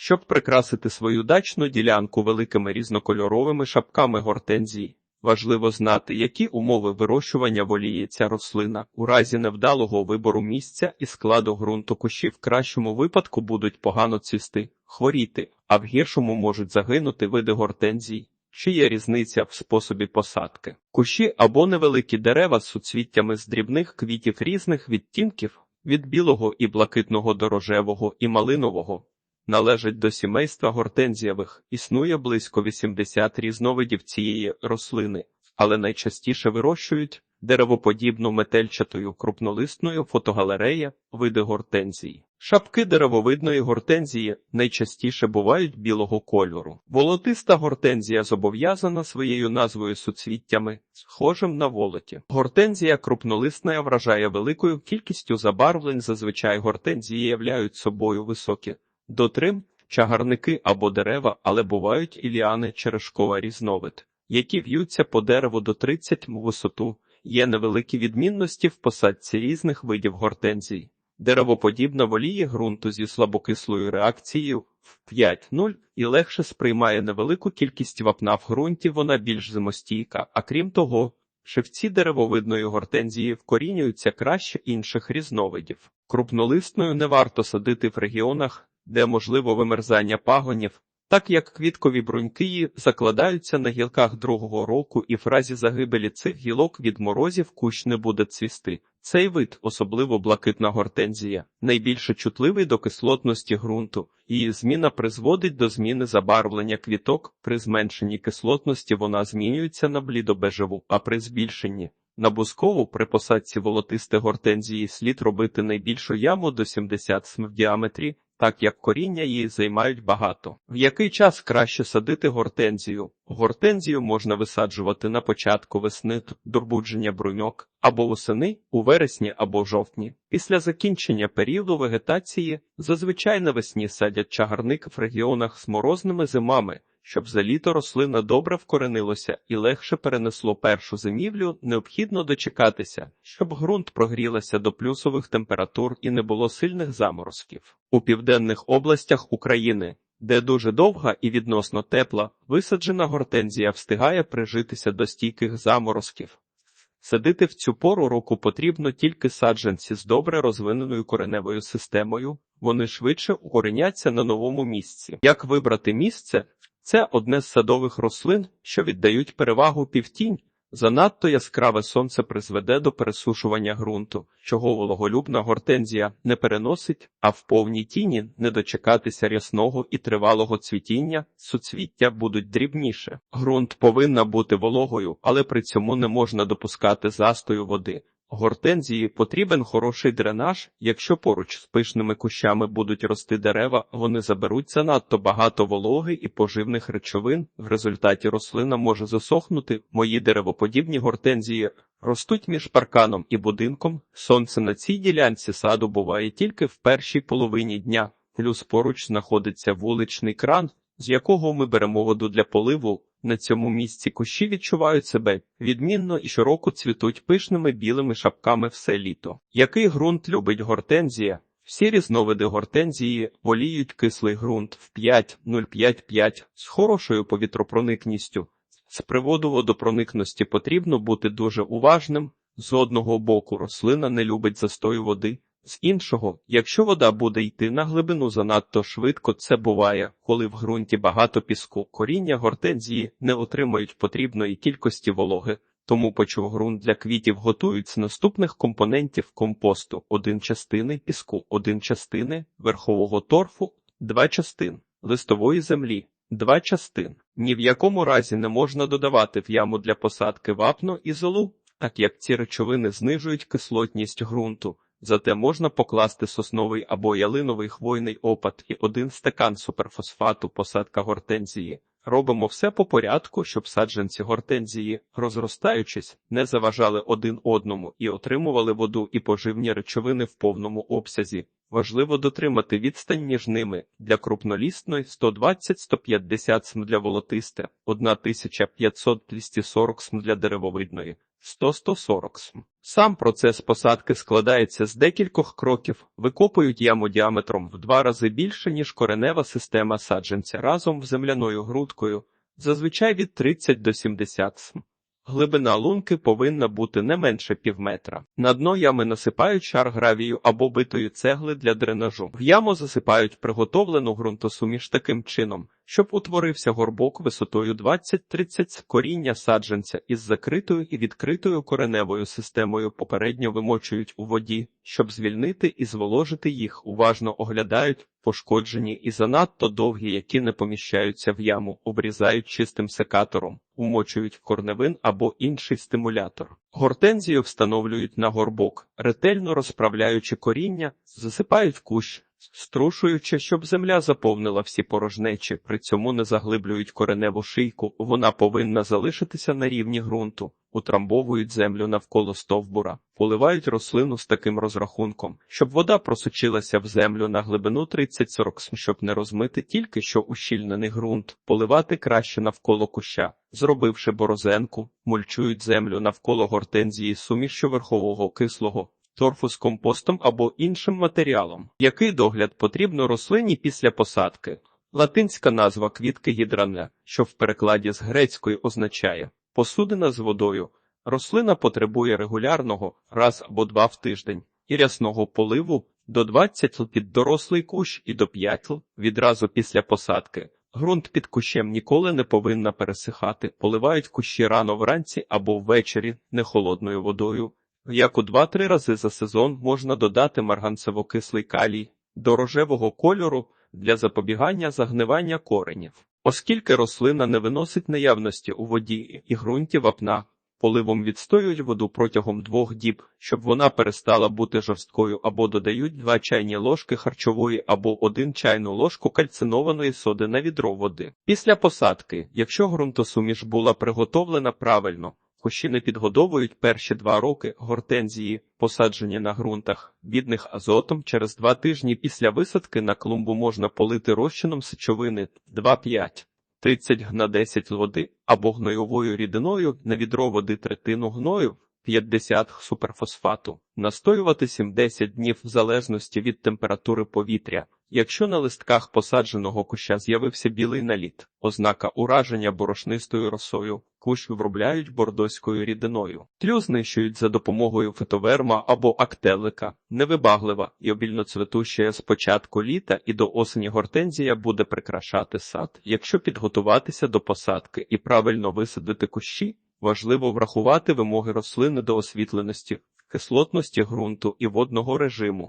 Щоб прикрасити свою дачну ділянку великими різнокольоровими шапками гортензії, важливо знати, які умови вирощування воліє ця рослина. У разі невдалого вибору місця і складу ґрунту кущі в кращому випадку будуть погано цвісти, хворіти, а в гіршому можуть загинути види гортензій. Чи є різниця в способі посадки? Кущі або невеликі дерева з суцвіттями з дрібних квітів різних відтінків від білого і блакитного до рожевого і малинового належать до сімейства гортензієвих. Існує близько 80 різновидів цієї рослини, але найчастіше вирощують деревоподібну метельчатою крупнолисною фотогалерея види гортензії. Шапки деревовидної гортензії найчастіше бувають білого кольору. Волотиста гортензія зобов'язана своєю назвою суцвіттями, схожим на волоті. Гортензія крупнолисна вражає великою кількістю забарвлень. Зазвичай гортензії являють собою високі дотрим, чагарники або дерева, але бувають і ліани черешкова різновид, які в'ються по дереву до 30 м висоту. Є невеликі відмінності в посадці різних видів гортензій. Деревоподібна воліє ґрунту зі слабокислою реакцією в 5-0 і легше сприймає невелику кількість вапна в ґрунті, вона більш зимостійка, а крім того, шивці деревовидної гортензії вкорінюються краще інших різновидів. Крупнолисною не варто садити в регіонах, де можливо вимерзання пагонів, так як квіткові бруньки її закладаються на гілках другого року, і в разі загибелі цих гілок від морозів кущ не буде цвісти. Цей вид, особливо блакитна гортензія, найбільше чутливий до кислотності ґрунту. Її зміна призводить до зміни забарвлення квіток. При зменшенні кислотності вона змінюється на блідобежеву, а при збільшенні на бускову при посадці волотисти гортензії слід робити найбільшу яму до 70 см в діаметрі, так як коріння її займають багато. В який час краще садити гортензію? Гортензію можна висаджувати на початку весни дорбудження бруньок або восени, у вересні або жовтні. Після закінчення періоду вегетації зазвичай навесні садять чагарник в регіонах з морозними зимами. Щоб за літо рослина добре вкоренилося і легше перенесло першу зимівлю, необхідно дочекатися, щоб ґрунт прогрілася до плюсових температур і не було сильних заморозків. У південних областях України, де дуже довга і відносно тепла, висаджена гортензія встигає прижитися до стійких заморозків. Садити в цю пору року потрібно тільки саджанці з добре розвиненою кореневою системою, вони швидше укореняться на новому місці. Як вибрати місце? Це одне з садових рослин, що віддають перевагу півтінь. Занадто яскраве сонце призведе до пересушування ґрунту, чого вологолюбна гортензія не переносить, а в повній тіні не дочекатися рясного і тривалого цвітіння, суцвіття будуть дрібніше. Ґрунт повинна бути вологою, але при цьому не можна допускати застою води. Гортензії потрібен хороший дренаж. Якщо поруч з пишними кущами будуть рости дерева, вони заберуть занадто багато вологи і поживних речовин. В результаті рослина може засохнути. Мої деревоподібні гортензії ростуть між парканом і будинком. Сонце на цій ділянці саду буває тільки в першій половині дня. Плюс поруч знаходиться вуличний кран, з якого ми беремо воду для поливу. На цьому місці кущі відчувають себе відмінно і широко цвітуть пишними білими шапками все літо. Який ґрунт любить гортензія? Всі різновиди гортензії воліють кислий ґрунт в 5-0,5-5 з хорошою повітропроникністю. З приводу водопроникності потрібно бути дуже уважним. З одного боку рослина не любить застою води, з іншого, якщо вода буде йти на глибину занадто швидко, це буває, коли в ґрунті багато піску, коріння гортензії не отримують потрібної кількості вологи, тому почув ґрунт для квітів готують з наступних компонентів компосту: один частини піску, один частини верхового торфу, два частин листової землі. Два частин. Ні в якому разі не можна додавати в яму для посадки вапно і золу, так як ці речовини знижують кислотність ґрунту. Зате можна покласти сосновий або ялиновий хвойний опад і один стакан суперфосфату посадка гортензії. Робимо все по порядку, щоб саджанці гортензії, розростаючись, не заважали один одному і отримували воду і поживні речовини в повному обсязі. Важливо дотримати відстань між ними для крупнолісної 120-150 см для волотисте, 1500-240 см для деревовидної, 100-140 см. Сам процес посадки складається з декількох кроків, викопують яму діаметром в два рази більше, ніж коренева система саджанця разом з земляною грудкою, зазвичай від 30 до 70 см. Глибина лунки повинна бути не менше півметра. На дно ями насипають шар гравію або битої цегли для дренажу. В яму засипають приготовлену ґрунтосуміш таким чином, щоб утворився горбок висотою 20-30 коріння саджанця із закритою і відкритою кореневою системою попередньо вимочують у воді, щоб звільнити і зволожити їх, уважно оглядають пошкоджені і занадто довгі, які не поміщаються в яму, обрізають чистим секатором, умочують корневин або інший стимулятор. Гортензію встановлюють на горбок, ретельно розправляючи коріння, засипають кущ, струшуючи, щоб земля заповнила всі порожнечі, при цьому не заглиблюють кореневу шийку, вона повинна залишитися на рівні ґрунту, утрамбовують землю навколо стовбура, поливають рослину з таким розрахунком, щоб вода просочилася в землю на глибину 30-40 см, щоб не розмити тільки що ущільнений ґрунт, поливати краще навколо куща. Зробивши борозенку, мульчують землю навколо гортензії сумішю верхового кислого, торфу з компостом або іншим матеріалом. Який догляд потрібно рослині після посадки? Латинська назва квітки гідранля, що в перекладі з грецької означає посудина з водою. Рослина потребує регулярного раз або два в тиждень і рясного поливу до 20 л під дорослий кущ і до 5 л відразу після посадки. Ґрунт під кущем ніколи не повинна пересихати, поливають кущі рано вранці або ввечері не холодною водою. Як у 2-3 рази за сезон можна додати марганцево-кислий калій до рожевого кольору для запобігання загнивання коренів. Оскільки рослина не виносить наявності у воді і ґрунті вапна, поливом відстоюють воду протягом двох діб, щоб вона перестала бути жорсткою або додають 2 чайні ложки харчової або 1 чайну ложку кальцинованої соди на відро води. Після посадки, якщо ґрунтосуміш була приготовлена правильно, Кущі не підгодовують перші два роки гортензії, посаджені на ґрунтах, бідних азотом. Через два тижні після висадки на клумбу можна полити розчином сечовини 2,5, 30 г на 10 води або гнойовою рідиною на відро води третину гною, 50 г суперфосфату, настоювати 7-10 днів в залежності від температури повітря. Якщо на листках посадженого куща з'явився білий наліт, ознака ураження борошнистою росою, кущ вробляють бордоською рідиною. Тлю знищують за допомогою фитоверма або актелика, невибаглива і обільноцветуща з початку літа і до осені гортензія буде прикрашати сад. Якщо підготуватися до посадки і правильно висадити кущі, важливо врахувати вимоги рослини до освітленості, кислотності ґрунту і водного режиму.